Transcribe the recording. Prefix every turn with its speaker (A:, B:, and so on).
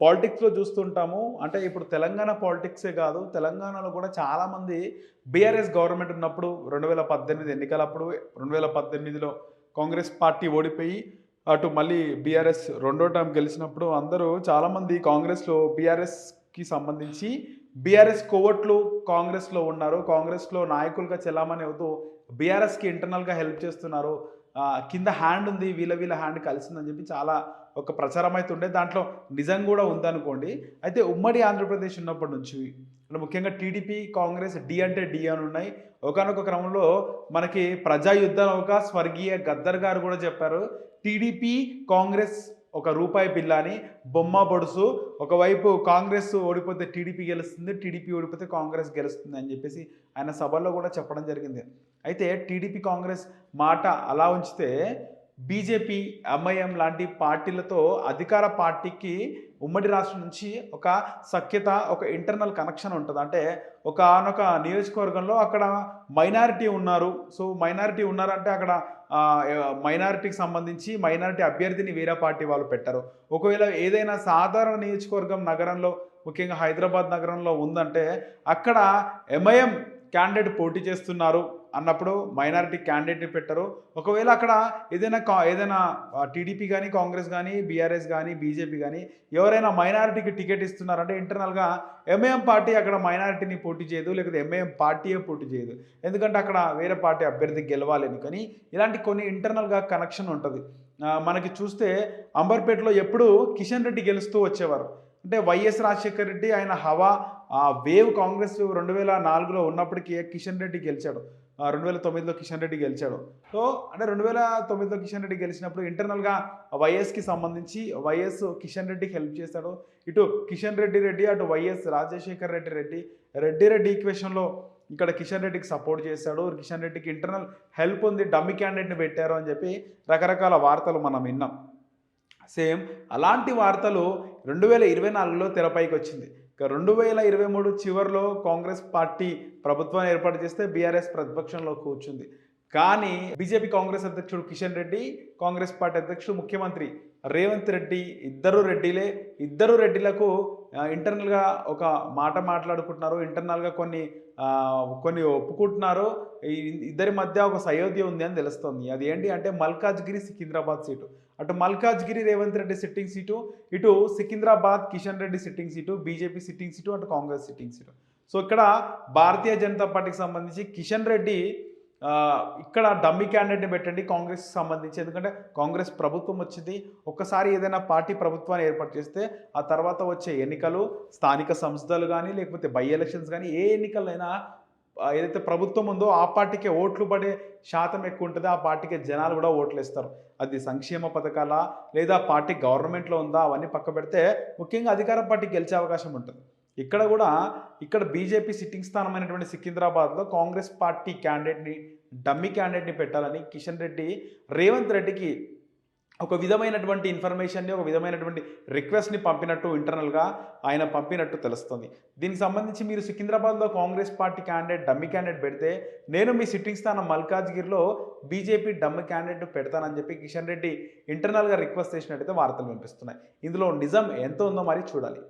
A: పాలిటిక్స్లో చూస్తుంటాము. అంటే ఇప్పుడు తెలంగాణ పాలిటిక్సే కాదు తెలంగాణలో కూడా చాలామంది బీఆర్ఎస్ గవర్నమెంట్ ఉన్నప్పుడు రెండు వేల పద్దెనిమిది ఎన్నికలప్పుడు రెండు వేల పద్దెనిమిదిలో కాంగ్రెస్ పార్టీ ఓడిపోయి అటు మళ్ళీ బీఆర్ఎస్ రెండో టైం గెలిచినప్పుడు అందరూ చాలామంది కాంగ్రెస్లో బీఆర్ఎస్కి సంబంధించి బీఆర్ఎస్ కోవట్లు కాంగ్రెస్లో ఉన్నారు. కాంగ్రెస్లో నాయకులుగా చెల్లామని అవుతూ బీఆర్ఎస్కి ఇంటర్నల్గా హెల్ప్ చేస్తున్నారు. కింద హ్యాండ్ ఉంది వీళ్ళ వీళ్ళ హ్యాండ్ కలిసిందని చెప్పి చాలా ఒక ప్రచారం అయితే ఉండే. దాంట్లో నిజం కూడా ఉందనుకోండి. అయితే ఉమ్మడి ఆంధ్రప్రదేశ్ ఉన్నప్పటి నుంచి అంటే ముఖ్యంగా టీడీపీ కాంగ్రెస్ డి అంటే డి అని ఉన్నాయి. ఒకనొక క్రమంలో మనకి ప్రజా యుద్ధ ఒక స్వర్గీయ గద్దర్ గారు కూడా చెప్పారు. టీడీపీ కాంగ్రెస్ ఒక రూపాయి బిల్ల అని బొమ్మ బొడుసు ఒకవైపు కాంగ్రెస్ ఓడిపోతే టీడీపీ గెలుస్తుంది టీడీపీ ఓడిపోతే కాంగ్రెస్ గెలుస్తుంది అని చెప్పేసి ఆయన సభల్లో కూడా చెప్పడం జరిగింది. అయితే టీడీపీ కాంగ్రెస్ మాట అలా ఉంచితే బీజేపీ ఎంఐఎం లాంటి పార్టీలతో అధికార పార్టీకి ఉమ్మడి రాష్ట్రం నుంచి ఒక సఖ్యత ఒక ఇంటర్నల్ కనెక్షన్ ఉంటుంది. అంటే ఒక ఆనొక నియోజకవర్గంలో అక్కడ మైనారిటీ ఉన్నారు. సో మైనారిటీ ఉన్నారంటే అక్కడ మైనారిటీకి సంబంధించి మైనారిటీ అభ్యర్థిని వేరే పార్టీ వాళ్ళు పెట్టరు. ఒకవేళ ఏదైనా సాధారణ నియోజకవర్గం నగరంలో ముఖ్యంగా హైదరాబాద్ నగరంలో ఉందంటే అక్కడ ఎంఐఎం క్యాండిడేట్ పోటీ చేస్తున్నారు. అన్నప్పుడు మైనారిటీ క్యాండిడేట్ని పెట్టరు. ఒకవేళ అక్కడ ఏదైనా కా ఏదైనా టీడీపీ కానీ కాంగ్రెస్ కానీ బీఆర్ఎస్ కానీ బీజేపీ కానీ ఎవరైనా మైనారిటీకి టికెట్ ఇస్తున్నారంటే ఇంటర్నల్గా ఎంఏఎం పార్టీ అక్కడ మైనారిటీని పోటీ చేయదు లేకపోతే ఎంఏఎం పార్టీయే పోటీ చేయదు. ఎందుకంటే అక్కడ వేరే పార్టీ అభ్యర్థి గెలవాలని కానీ ఇలాంటి కొన్ని ఇంటర్నల్గా కనెక్షన్ ఉంటుంది. మనకి చూస్తే అంబర్పేటలో ఎప్పుడు కిషన్ రెడ్డి గెలుస్తూ వచ్చేవారు. అంటే వైఎస్ రాజశేఖర్ రెడ్డి ఆయన హవా ఆ వేవ్ కాంగ్రెస్ రెండు వేల నాలుగులో ఉన్నప్పటికీ కిషన్ రెడ్డి గెలిచాడు. రెండు వేల తొమ్మిదిలో కిషన్ రెడ్డి గెలిచాడు. సో అంటే రెండు వేల తొమ్మిదిలో కిషన్ రెడ్డి గెలిచినప్పుడు ఇంటర్నల్గా వైఎస్కి సంబంధించి వైఎస్ కిషన్ రెడ్డికి హెల్ప్ చేశాడు. ఇటు కిషన్ రెడ్డి రెడ్డి అటు వైఎస్ రాజశేఖర్ రెడ్డి రెడ్డి రెడ్డి రెడ్డి ఈక్వేషన్లో ఇక్కడ కిషన్ రెడ్డికి సపోర్ట్ చేశాడు. కిషన్ రెడ్డికి ఇంటర్నల్ హెల్ప్ ఉంది డమ్మి క్యాండిడేట్ని పెట్టారు అని చెప్పి రకరకాల వార్తలు మనం విన్నాం. సేమ్ అలాంటి వార్తలు రెండు వేల ఇరవై నాలుగులో తెరపైకి వచ్చింది. ఇక రెండు వేల ఇరవై మూడు చివరిలో కాంగ్రెస్ పార్టీ ప్రభుత్వాన్ని ఏర్పాటు చేస్తే బీఆర్ఎస్ ప్రతిపక్షంలో కూర్చుంది. కానీ బీజేపీ కాంగ్రెస్ అధ్యక్షుడు కిషన్ రెడ్డి కాంగ్రెస్ పార్టీ అధ్యక్షుడు ముఖ్యమంత్రి రేవంత్ రెడ్డి ఇద్దరు రెడ్డిలే. ఇద్దరు రెడ్డిలకు ఇంటర్నల్గా ఒక మాట మాట్లాడుకుంటున్నారు ఇంటర్నల్గా కొన్ని కొన్ని ఒప్పుకుంటున్నారు. ఇద్దరి మధ్య ఒక సయోధ్య ఉంది అని తెలుస్తుంది. అది ఏంటి అంటే మల్కాజ్గిరి సికింద్రాబాద్ సీటు. అటు మల్కాజ్గిరి రేవంత్ రెడ్డి సిట్టింగ్ సీటు ఇటు Secunderabad Kishan Reddy sitting seat BJP sitting seat అటు కాంగ్రెస్ సిట్టింగ్ సీటు. సో ఇక్కడ భారతీయ జనతా పార్టీకి సంబంధించి కిషన్ రెడ్డి ఇక్కడ డమ్మీ క్యాండిడేట్ని పెట్టండి కాంగ్రెస్కి సంబంధించి. ఎందుకంటే కాంగ్రెస్ ప్రభుత్వం వచ్చింది. ఒక్కసారి ఏదైనా పార్టీ ప్రభుత్వాన్ని ఏర్పాటు చేస్తే ఆ తర్వాత వచ్చే ఎన్నికలు స్థానిక సంస్థలు కానీ లేకపోతే బై ఎలక్షన్స్ కానీ ఏ ఎన్నికలైనా ఏదైతే ప్రభుత్వం ఉందో ఆ పార్టీకే ఓట్లు పడే శాతం ఎక్కువ ఉంటుంది. ఆ పార్టీకి జనాలు కూడా ఓట్లు ఇస్తారు అది సంక్షేమ పథకాల లేదా పార్టీ గవర్నమెంట్లో ఉందా? అవన్నీ పక్క పెడితే ముఖ్యంగా అధికార పార్టీ గెలిచే అవకాశం ఉంటుంది. ఇక్కడ కూడా ఇక్కడ బీజేపీ సిట్టింగ్ స్థానమైనటువంటి సికింద్రాబాద్లో కాంగ్రెస్ పార్టీ క్యాండిడేట్ని డమ్మీ క్యాండిడేట్ని పెట్టాలని కిషన్ రెడ్డి రేవంత్ రెడ్డికి ఒక విధమైనటువంటి ఇన్ఫర్మేషన్ని ఒక విధమైనటువంటి రిక్వెస్ట్ని పంపినట్టు ఇంటర్నల్గా ఆయన పంపినట్టు తెలుస్తుంది. దీనికి సంబంధించి మీరు సికింద్రాబాద్లో Congress party candidate dummy candidate పెడితే నేను మీ సిట్టింగ్ స్థానం మల్కాజ్గిరిలో బీజేపీ డమ్మి క్యాండిడేట్ పెడతానని చెప్పి కిషన్ రెడ్డి ఇంటర్నల్గా రిక్వెస్ట్ చేసినట్టయితే వార్తలు వినిపిస్తున్నాయి. ఇందులో నిజం ఎంత ఉందో మరి చూడాలి.